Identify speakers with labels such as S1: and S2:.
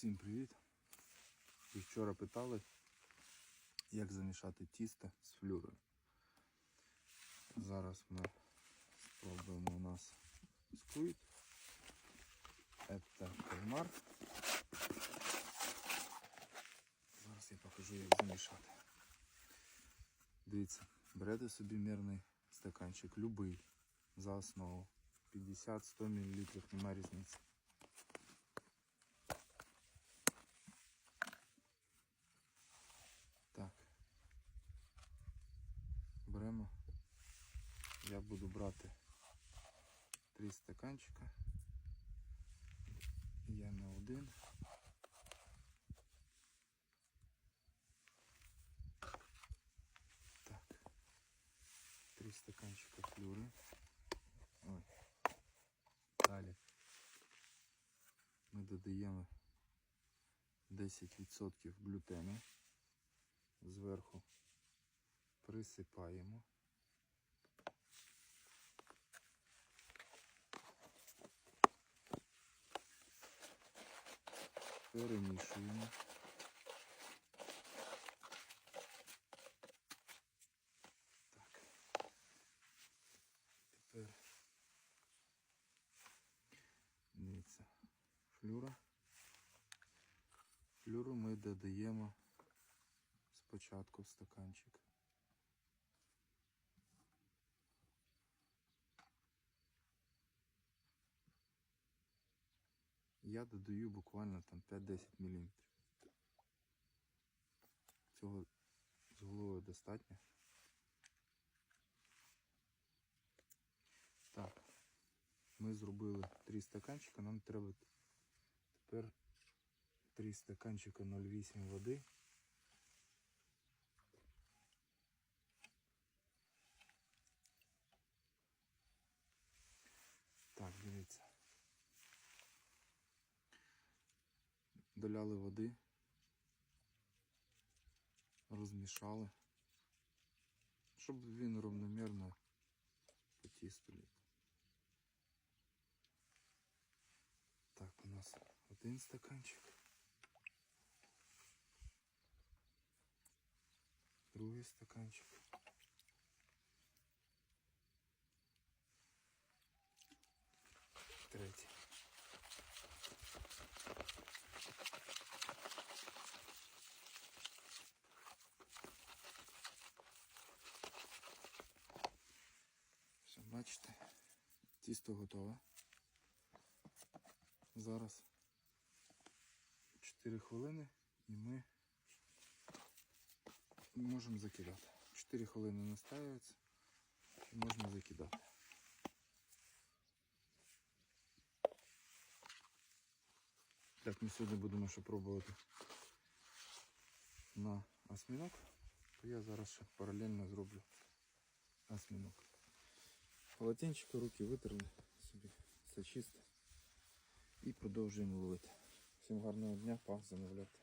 S1: Всім привіт! Ви вчора питали, як замішати тісто з флюрою. Зараз ми спробуємо у нас сквід. Це кальмар. Зараз я покажу, як замішати. Дивіться, берете собі мірний стаканчик, любий, за основу. 50-100 мл, немає різниці. Так. Беремо. Я буду брати три стаканчика. Я на один. Так. Три стаканчика флюри. Ой. Далі. Ми додаємо 10% глютену. Зверху присипаємо. Перемішуємо. Так. Тепер дивіться, флюра. Флюру ми додаємо спочатку в стаканчик. Я додаю буквально там 5-10 мм. Цього з головою достатньо. Так, ми зробили 3 стаканчика, нам треба тепер 3 стаканчика 0,8 води. Так, дивіться. Доляли води, розмішали, щоб він равномірно по. Так, у нас один стаканчик. Другий стаканчик. Третій. Все, бачите, тісто готове. Зараз 4 хвилини і ми можемо закидати. 4 хвилини настаюється і можна закидати. Так, ми сьогодні будемо ще пробувати на осьміног, то я зараз ще паралельно зроблю осьміног. Полотенчика, руки витерли собі, все. І продовжуємо ловити. Всім гарного дня, па, замовляти.